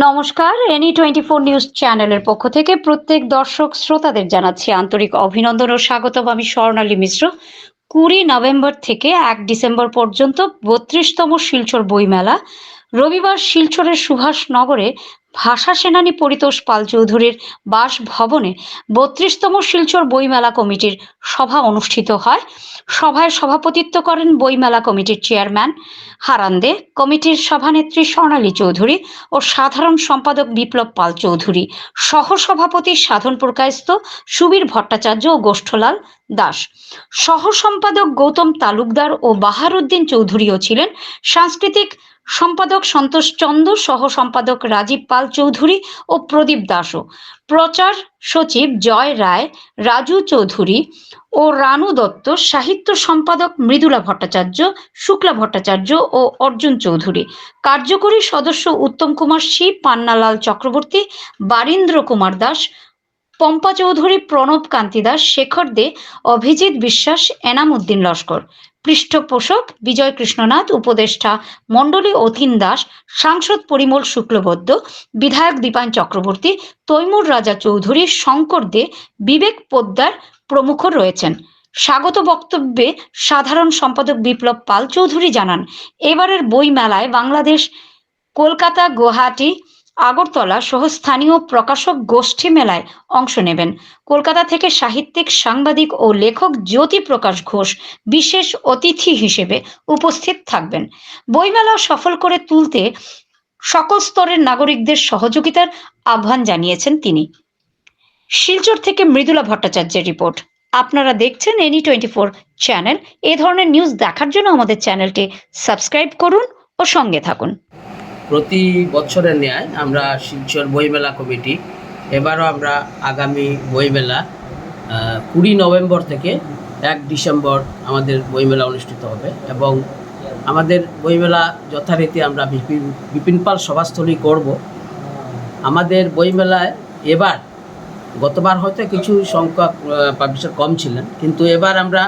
নমস্কার any twenty four news চ্যানেলের পক্ষ থেকে প্রত্যেক দর্শক শ্রোতাদের জানাচ্ছি আন্তরিক অভিনন্দন ও স্বাগতম। আমি স্বর্ণালী মিশ্র। কুড়ি নভেম্বর থেকে এক ডিসেম্বর পর্যন্ত বত্রিশতম শিলচর বইমেলা রবিবার শিলচরের সুভাষনগরে ভাষা সেনানী পরিতোষ পাল চৌধুরীর বাসভবনে বত্রিশতম শিলচর বইমেলা কমিটির সভা অনুষ্ঠিত হয়। সভায় সভাপতিত্ব করেন বইমেলা কমিটির চেয়ারম্যান হারান্দে, কমিটির সভানেত্রী স্বর্ণালী চৌধুরী ও সাধারণ সম্পাদক বিপ্লব পাল চৌধুরী। সহ সহসভাপতি সাধনপুর কায়স্থ সুবীর ভট্টাচার্য ও গোষ্ঠলাল দাস। সহ সম্পাদক গৌতম তালুকদার ও বাহারুদ্দিন চৌধুরীও ছিলেন। সাংস্কৃতিক সম্পাদক সন্তোষ চন্দ সহ সম্পাদক রাজীব পাল চৌধুরী ও প্রদীপ দাসও। প্রচার সচিব জয় রায়, রাজু চৌধুরী ও রানু দত্ত, সাহিত্য সম্পাদক মৃদুলা ভট্টাচার্য, শুক্লা ভট্টাচার্য ও অর্জুন চৌধুরী। কার্যকরী সদস্য উত্তম কুমার শিব পান্নালাল চক্রবর্তী, বারীন্দ্র কুমার দাস, পম্পা চৌধুরী, প্রণব কান্তি দাস, শেখর দে, অভিজিৎ বিশ্বাস এনাম উদ্দিন লস্কর। পৃষ্ঠপোষক বিজয় কৃষ্ণনাথ উপদেষ্টা মণ্ডলী অথিন দাস, সাংসদ পরিমল শুক্লবদ্ধ বিধায়ক দীপান চক্রবর্তী, তৈমুর রাজা চৌধুরী, শঙ্কর দে, বিবেক পোদ্দার প্রমুখ রয়েছেন। স্বাগত বক্তব্যে সাধারণ সম্পাদক বিপ্লব পাল চৌধুরী জানান, এবারের বই মেলায় বাংলাদেশ, কলকাতা, গুয়াহাটি আগরতলা সহ স্থানীয় প্রকাশক গোষ্ঠী মেলায় অংশ নেবেন। কলকাতা থেকে সাহিত্যিক, সাংবাদিক ও লেখক জ্যোতি প্রকাশ ঘোষ বিশেষ অতিথি হিসেবে উপস্থিত থাকবেন। বইমেলা সফল করে তুলতে সকল স্তরের নাগরিকদের সহযোগিতার আহ্বান জানিয়েছেন তিনি। শিলচর থেকে মৃদুলা ভট্টাচার্যের রিপোর্ট। আপনারা দেখছেন এনি টোয়েন্টি ফোর চ্যানেল। এ ধরনের নিউজ দেখার জন্য আমাদের চ্যানেলটি সাবস্ক্রাইব করুন ও সঙ্গে থাকুন। প্রতি বছরের ন্যায় আমরা শিলচর বইমেলা কমিটি, এবারও আমরা আগামী বইমেলা কুড়ি নভেম্বর থেকে এক ডিসেম্বর আমাদের বইমেলা অনুষ্ঠিত হবে এবং আমাদের বইমেলা যথারীতি আমরা বিপিন বিপিন পাল সভাস্থলী করব। আমাদের বইমেলায় এবার, গতবার হয়তো কিছু সংখ্যক পাবলিশার কম ছিলেন, কিন্তু এবার আমরা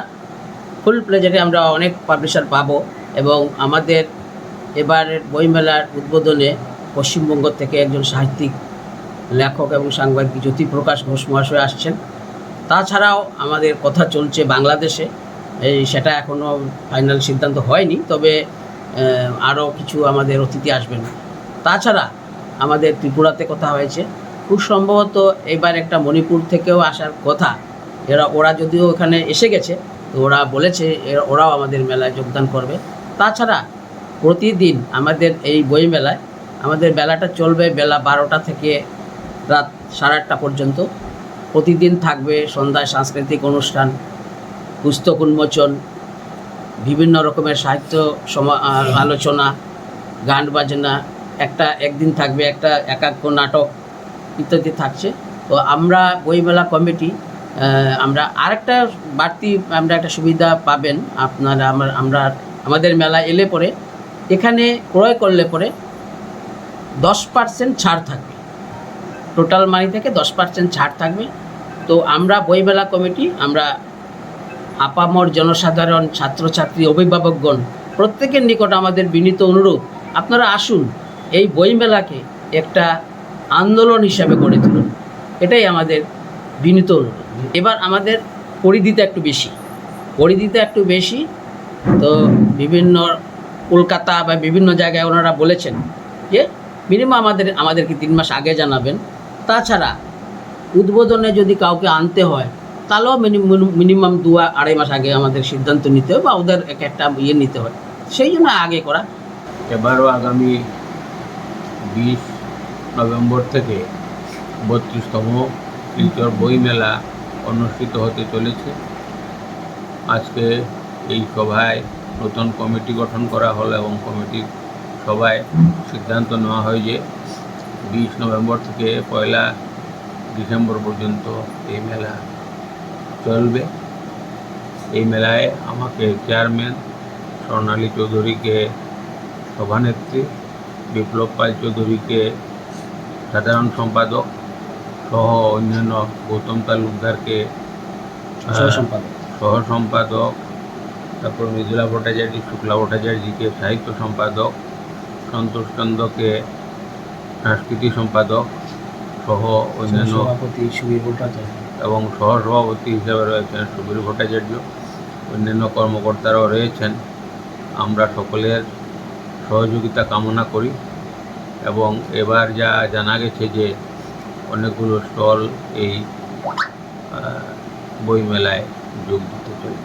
ফুল প্লেজারে আমরা অনেক পাবলিশার পাবো এবং আমাদের এবারের বইমেলার উদ্বোধনে পশ্চিমবঙ্গ থেকে একজন সাহিত্যিক, লেখক এবং সাংবাদিক জ্যোতিপ্রকাশ ঘোষ মহাশয় আসছেন। তাছাড়াও আমাদের কথা চলছে বাংলাদেশে। এই সেটা এখনও ফাইনাল সিদ্ধান্ত হয়নি, তবে আরও কিছু আমাদের অতিথি আসবেন। তাছাড়া আমাদের ত্রিপুরাতে কথা হয়েছে। খুব সম্ভবত এবার একটা মণিপুর থেকেও আসার কথা। এরা, ওরা যদিও ওখানে এসে গেছে, তো ওরা বলেছে ওরাও আমাদের মেলায় যোগদান করবে। তাছাড়া প্রতিদিন আমাদের এই বই মেলায় আমাদের বেলাটা চলবে বেলা বারোটা থেকে রাত সাড়ে আটটা পর্যন্ত। প্রতিদিন থাকবে সন্ধ্যায় সাংস্কৃতিক অনুষ্ঠান, পুস্তক উন্মোচন, বিভিন্ন রকমের সাহিত্য সমা- আলোচনা, গান বাজনা, একটা একদিন থাকবে একটা একাঙ্ক নাটক ইত্যাদি থাকছে। তো আমরা বইমেলা কমিটি আমরা আরেকটা বাড়তি আমরা একটা সুবিধা পাবেন আপনারা আমার আমরা আমাদের মেলা এলে পরে এখানে ক্রয় করলে পরে দশ পার্সেন্ট ছাড় থাকবে। টোটাল মানি থেকে দশ পার্সেন্ট ছাড় থাকবে। তো আমরা বইমেলা কমিটি, আমরা আপামর জনসাধারণ, ছাত্রছাত্রী, অভিভাবকগণ, প্রত্যেকের নিকট আমাদের বিনীত অনুরোধ, আপনারা আসুন, এই বইমেলাকে একটা আন্দোলন হিসাবে গড়ে তুলুন। এটাই আমাদের বিনীত অনুরোধ। এবার আমাদের পরিধিটা একটু বেশি। পরিধিটা একটু বেশি, তো বিভিন্ন কলকাতা বা বিভিন্ন জায়গায় ওনারা বলেছেন যে মিনিমাম আমাদের, আমাদেরকে তিন মাস আগে জানাবেন। তাছাড়া উদ্বোধনে যদি কাউকে আনতে হয়, তাহলেও মিনিমাম দু আড়াই মাস আগে আমাদের সিদ্ধান্ত নিতে হয় বা ওদের এক একটা ইয়ে নিতে হয় সেই জন্য আগে করা। এবারও আগামী বিশ নভেম্বর থেকে বত্রিশতম শিলচর বইমেলা অনুষ্ঠিত হতে চলেছে। আজকে এই সভায় নতুন কমিটি গঠন করা হলো এবং কমিটির সভায় সিদ্ধান্ত নেওয়া হয় যে বিশ নভেম্বর থেকে পয়লা ডিসেম্বর পর্যন্ত এই মেলা চলবে। এই মেলায় আমাকে চেয়ারম্যান স্বর্ণালী চৌধুরীকে সভানেত্রী বিপ্লব পাল চৌধুরীকে সাধারণ সম্পাদক সহ অন্যান্য গৌতম তালুকদারকে সহ সম্পাদক সহ সম্পাদক তারপর মৃদুলা ভট্টাচার্য শুক্লা ভট্টাচার্যকে সাহিত্য সম্পাদক সন্তোষ চন্দ্রকে সাংস্কৃতিক সম্পাদক সহ অন্যান্য সভাপতি সুবীর ভট্টাচার্য। এবং সহসভাপতি হিসেবে রয়েছেন সুবীর ভট্টাচার্য। অন্যান্য কর্মকর্তারাও রয়েছেন। আমরা সকলের সহযোগিতা কামনা করি এবং এবার যা জানা গেছে যে অনেকগুলো স্টল এই বইমেলায় যোগ